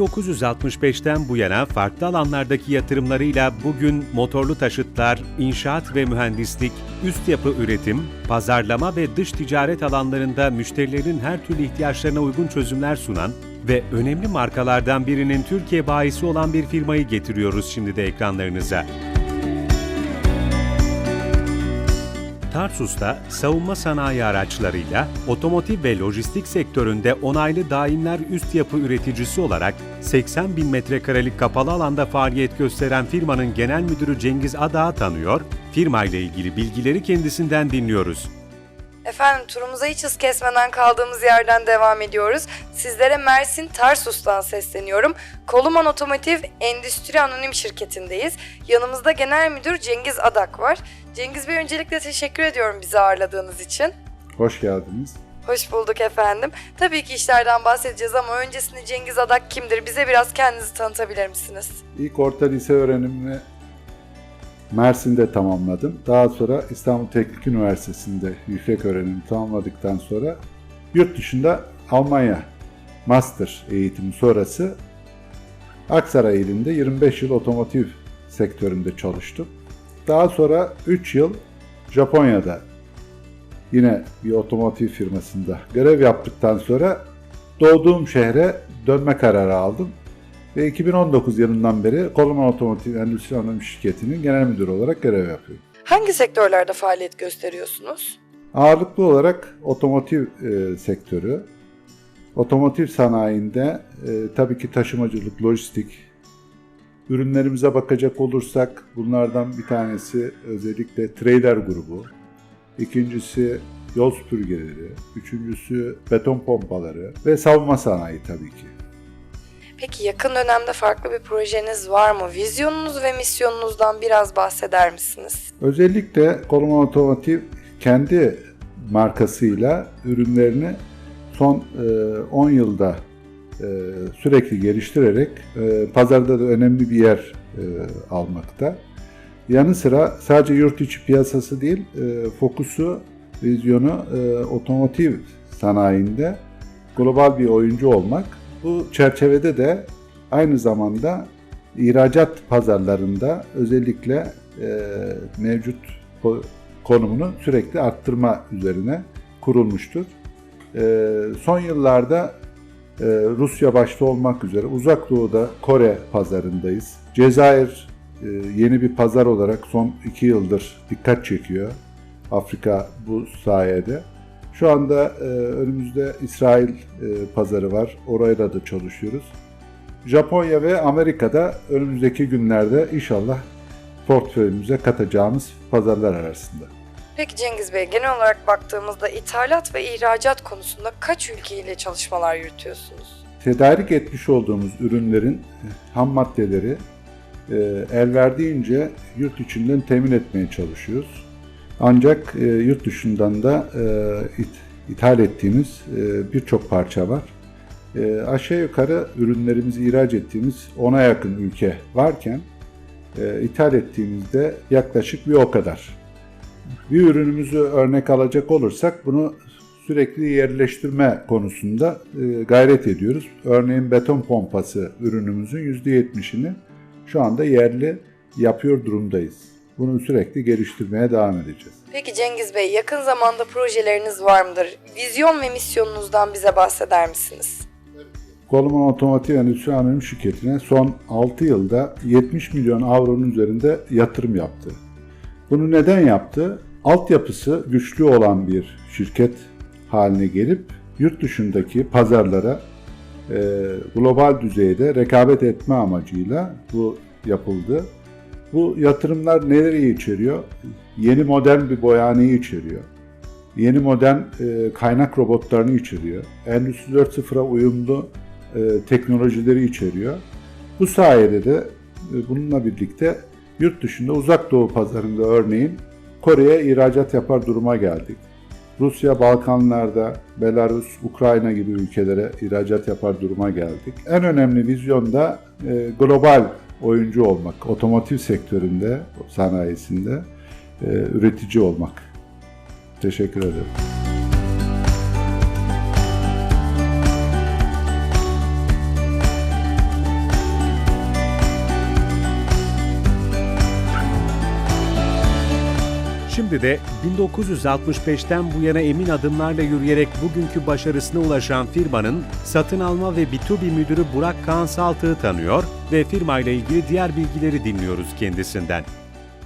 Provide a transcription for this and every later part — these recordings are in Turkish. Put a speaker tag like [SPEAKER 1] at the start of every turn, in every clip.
[SPEAKER 1] 1965'ten bu yana farklı alanlardaki yatırımlarıyla bugün motorlu taşıtlar, inşaat ve mühendislik, üst yapı üretim, pazarlama ve dış ticaret alanlarında müşterilerin her türlü ihtiyaçlarına uygun çözümler sunan ve önemli markalardan birinin Türkiye bayisi olan bir firmayı getiriyoruz şimdi de ekranlarınıza. Tarsus'ta savunma sanayi araçlarıyla otomotiv ve lojistik sektöründe onaylı daimler üst yapı üreticisi olarak 80 bin metrekarelik kapalı alanda faaliyet gösteren firmanın genel müdürü Cengiz Adağ'ı tanıyor, firma ile ilgili bilgileri kendisinden dinliyoruz.
[SPEAKER 2] Efendim turumuza hiç hız kesmeden kaldığımız yerden devam ediyoruz. Sizlere Mersin Tarsus'tan sesleniyorum. Koluman Otomotiv Endüstri Anonim Şirketi'ndeyiz. Yanımızda Genel Müdür Cengiz Adak var. Cengiz Bey öncelikle teşekkür ediyorum bizi ağırladığınız için.
[SPEAKER 3] Hoş geldiniz.
[SPEAKER 2] Hoş bulduk efendim. Tabii ki işlerden bahsedeceğiz ama öncesinde Cengiz Adak kimdir? Bize biraz kendinizi tanıtabilir misiniz?
[SPEAKER 3] İlk orta lise öğrenimimi Mersin'de tamamladım. Daha sonra İstanbul Teknik Üniversitesi'nde yüksek öğrenimi tamamladıktan sonra yurt dışında Almanya master eğitimi sonrası Aksaray ilinde 25 yıl otomotiv sektöründe çalıştım. Daha sonra 3 yıl Japonya'da yine bir otomotiv firmasında görev yaptıktan sonra doğduğum şehre dönme kararı aldım. Ve 2019 yılından beri Koluman Otomotiv Endüstri Anonim Şirketi'nin genel müdürü olarak görev yapıyorum.
[SPEAKER 2] Hangi sektörlerde faaliyet gösteriyorsunuz?
[SPEAKER 3] Ağırlıklı olarak otomotiv e, sektörü, otomotiv sanayinde e, tabii ki taşımacılık, lojistik, ürünlerimize bakacak olursak bunlardan bir tanesi özellikle trailer grubu, ikincisi yol süpürgeleri, üçüncüsü beton pompaları ve savunma sanayi tabii ki.
[SPEAKER 2] Peki yakın dönemde farklı bir projeniz var mı? Vizyonunuz ve misyonunuzdan biraz bahseder misiniz?
[SPEAKER 3] Özellikle Koluman Otomotiv kendi markasıyla ürünlerini son e, 10 yılda e, sürekli geliştirerek e, pazarda da önemli bir yer e, almakta. Yanı sıra sadece yurt içi piyasası değil, e, fokusu, vizyonu e, otomotiv sanayinde global bir oyuncu olmak. Bu çerçevede de aynı zamanda ihracat pazarlarında özellikle e, mevcut ko- konumunu sürekli arttırma üzerine kurulmuştur. E, son yıllarda e, Rusya başta olmak üzere uzak doğuda Kore pazarındayız. Cezayir e, yeni bir pazar olarak son iki yıldır dikkat çekiyor. Afrika bu sayede. Şu anda e, önümüzde İsrail e, pazarı var. Orayla da çalışıyoruz. Japonya ve Amerika'da önümüzdeki günlerde inşallah portföyümüze katacağımız pazarlar arasında.
[SPEAKER 2] Peki Cengiz Bey, genel olarak baktığımızda ithalat ve ihracat konusunda kaç ülkeyle çalışmalar yürütüyorsunuz?
[SPEAKER 3] Tedarik etmiş olduğumuz ürünlerin ham maddeleri e, el verdiğince yurt içinden temin etmeye çalışıyoruz. Ancak e, yurt dışından da e, it, ithal ettiğimiz e, birçok parça var. E, aşağı yukarı ürünlerimizi ihraç ettiğimiz 10'a yakın ülke varken e, ithal ettiğimizde yaklaşık bir o kadar. Bir ürünümüzü örnek alacak olursak bunu sürekli yerleştirme konusunda e, gayret ediyoruz. Örneğin beton pompası ürünümüzün %70'ini şu anda yerli yapıyor durumdayız. Bunu sürekli geliştirmeye devam edeceğiz.
[SPEAKER 2] Peki Cengiz Bey, yakın zamanda projeleriniz var mıdır? Vizyon ve misyonunuzdan bize bahseder misiniz?
[SPEAKER 3] Goldman Otomotiv Endüstri Anonim Şirketi'ne son 6 yılda 70 milyon avronun üzerinde yatırım yaptı. Bunu neden yaptı? Altyapısı güçlü olan bir şirket haline gelip yurt dışındaki pazarlara e, global düzeyde rekabet etme amacıyla bu yapıldı. Bu yatırımlar neleri içeriyor? Yeni modern bir boyaneyi içeriyor. Yeni modern e, kaynak robotlarını içeriyor. Endüstri 4.0'a uyumlu e, teknolojileri içeriyor. Bu sayede de e, bununla birlikte yurt dışında uzak doğu pazarında örneğin Kore'ye ihracat yapar duruma geldik. Rusya, Balkanlarda, Belarus, Ukrayna gibi ülkelere ihracat yapar duruma geldik. En önemli vizyon da e, global oyuncu olmak, otomotiv sektöründe, sanayisinde e, üretici olmak. Teşekkür ederim.
[SPEAKER 1] Şimdi de 1965'ten bu yana emin adımlarla yürüyerek bugünkü başarısına ulaşan firmanın satın alma ve B2B müdürü Burak Kaan Saltık'ı tanıyor ve firmayla ilgili diğer bilgileri dinliyoruz kendisinden.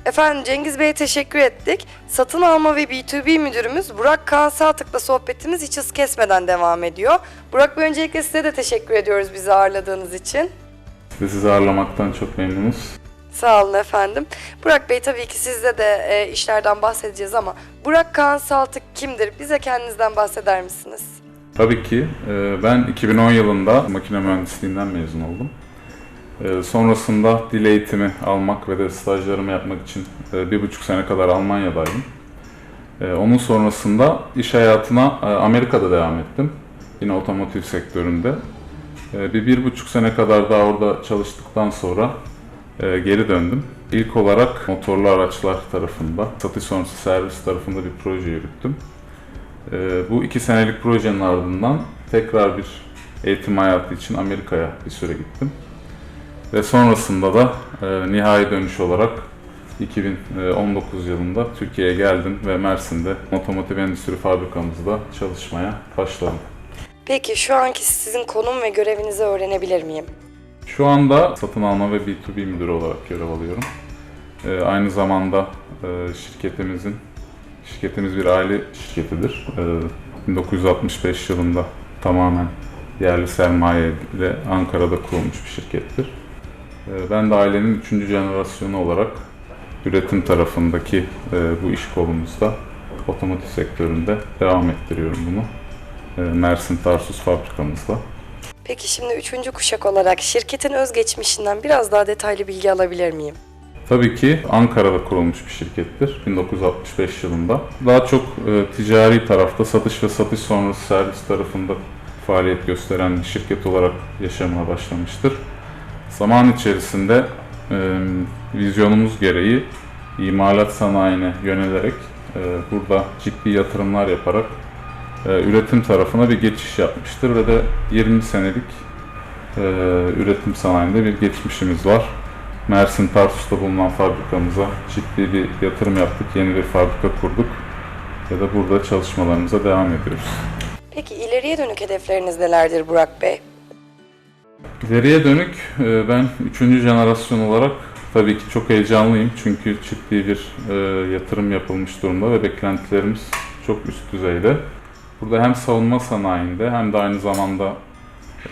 [SPEAKER 2] Efendim Cengiz Bey'e teşekkür ettik. Satın alma ve B2B müdürümüz Burak Kaan Saltık'la sohbetimiz hiç hız kesmeden devam ediyor. Burak Bey öncelikle size de teşekkür ediyoruz bizi ağırladığınız için.
[SPEAKER 4] Ve sizi ağırlamaktan çok memnunuz.
[SPEAKER 2] Sağ olun efendim. Burak Bey tabii ki sizle de e, işlerden bahsedeceğiz ama Burak Kaan Saltık kimdir? Bize kendinizden bahseder misiniz?
[SPEAKER 4] Tabii ki e, ben 2010 yılında makine mühendisliğinden mezun oldum. E, Sonrasında dil eğitimi almak ve de stajlarımı yapmak için e, bir buçuk sene kadar Almanya'daydım. E, Onun sonrasında iş hayatına e, Amerika'da devam ettim. Yine otomotiv sektöründe. E, Bir, bir buçuk sene kadar daha orada çalıştıktan sonra e, geri döndüm. İlk olarak motorlu araçlar tarafında, satış sonrası servis tarafında bir proje yürüttüm. Ee, bu iki senelik projenin ardından tekrar bir eğitim hayatı için Amerika'ya bir süre gittim. Ve sonrasında da e, nihai dönüş olarak 2019 yılında Türkiye'ye geldim ve Mersin'de otomotiv endüstri fabrikamızda çalışmaya başladım.
[SPEAKER 2] Peki şu anki sizin konum ve görevinizi öğrenebilir miyim?
[SPEAKER 4] Şu anda satın alma ve B2B müdürü olarak görev alıyorum. Ee, aynı zamanda e, şirketimizin, şirketimiz bir aile şirketidir. Ee, 1965 yılında tamamen yerli sermaye ile Ankara'da kurulmuş bir şirkettir. Ee, ben de ailenin üçüncü jenerasyonu olarak üretim tarafındaki e, bu iş kolumuzda otomotiv sektöründe devam ettiriyorum bunu. Ee, Mersin Tarsus fabrikamızda.
[SPEAKER 2] Peki şimdi üçüncü kuşak olarak şirketin özgeçmişinden biraz daha detaylı bilgi alabilir miyim?
[SPEAKER 4] Tabii ki Ankara'da kurulmuş bir şirkettir 1965 yılında. Daha çok e, ticari tarafta satış ve satış sonrası servis tarafında faaliyet gösteren bir şirket olarak yaşamaya başlamıştır. Zaman içerisinde e, vizyonumuz gereği imalat sanayine yönelerek e, burada ciddi yatırımlar yaparak e, üretim tarafına bir geçiş yapmıştır ve de 20 senelik e, üretim sanayinde bir geçmişimiz var. Mersin Tarsus'ta bulunan fabrikamıza ciddi bir yatırım yaptık. Yeni bir fabrika kurduk. Ve de burada çalışmalarımıza devam ediyoruz.
[SPEAKER 2] Peki ileriye dönük hedefleriniz nelerdir Burak Bey?
[SPEAKER 4] İleriye dönük e, ben 3. jenerasyon olarak tabii ki çok heyecanlıyım. Çünkü ciddi bir yatırım yapılmış durumda ve beklentilerimiz çok üst düzeyde. Burada hem savunma sanayinde hem de aynı zamanda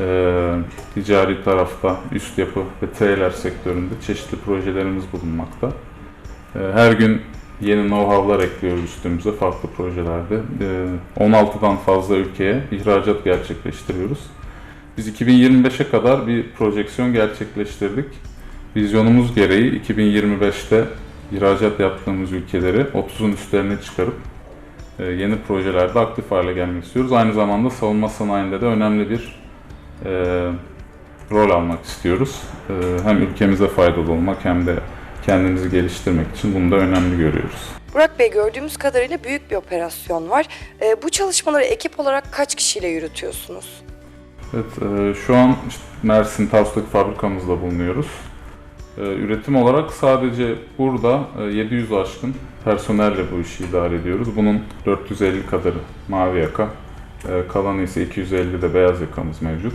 [SPEAKER 4] e, ticari tarafta üst yapı ve trailer sektöründe çeşitli projelerimiz bulunmakta. E, her gün yeni know-how'lar ekliyoruz üstümüze farklı projelerde. E, 16'dan fazla ülkeye ihracat gerçekleştiriyoruz. Biz 2025'e kadar bir projeksiyon gerçekleştirdik. Vizyonumuz gereği 2025'te ihracat yaptığımız ülkeleri 30'un üstlerine çıkarıp yeni projelerde aktif hale gelmek istiyoruz. Aynı zamanda savunma sanayinde de önemli bir e, rol almak istiyoruz. E, hem ülkemize faydalı olmak hem de kendimizi geliştirmek için bunu da önemli görüyoruz.
[SPEAKER 2] Burak Bey gördüğümüz kadarıyla büyük bir operasyon var. Ee, bu çalışmaları ekip olarak kaç kişiyle yürütüyorsunuz?
[SPEAKER 4] Evet, e, şu an işte Mersin Tarsus'taki fabrikamızda bulunuyoruz. E, üretim olarak sadece burada e, 700 aşkın personelle bu işi idare ediyoruz. Bunun 450 kadarı mavi yaka, e, kalanı ise 250 de beyaz yakamız mevcut.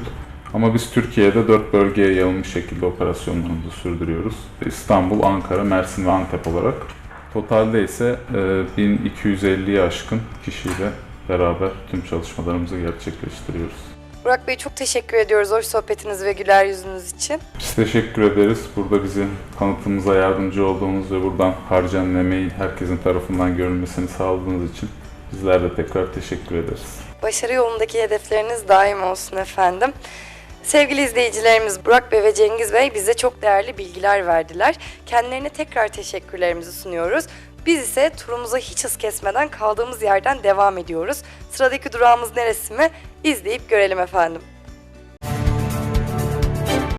[SPEAKER 4] Ama biz Türkiye'de 4 bölgeye yayılmış şekilde operasyonlarımızı sürdürüyoruz. İstanbul, Ankara, Mersin ve Antep olarak. Totalde ise e, 1250'ye aşkın kişiyle beraber tüm çalışmalarımızı gerçekleştiriyoruz.
[SPEAKER 2] Burak Bey çok teşekkür ediyoruz hoş sohbetiniz ve güler yüzünüz için.
[SPEAKER 4] Biz teşekkür ederiz. Burada bizi tanıtımıza yardımcı olduğunuz ve buradan harcanan emeği herkesin tarafından görülmesini sağladığınız için bizler de tekrar teşekkür ederiz.
[SPEAKER 2] Başarı yolundaki hedefleriniz daim olsun efendim. Sevgili izleyicilerimiz Burak Bey ve Cengiz Bey bize çok değerli bilgiler verdiler. Kendilerine tekrar teşekkürlerimizi sunuyoruz. Biz ise turumuza hiç hız kesmeden kaldığımız yerden devam ediyoruz. Sıradaki durağımız neresi mi? İzleyip görelim efendim.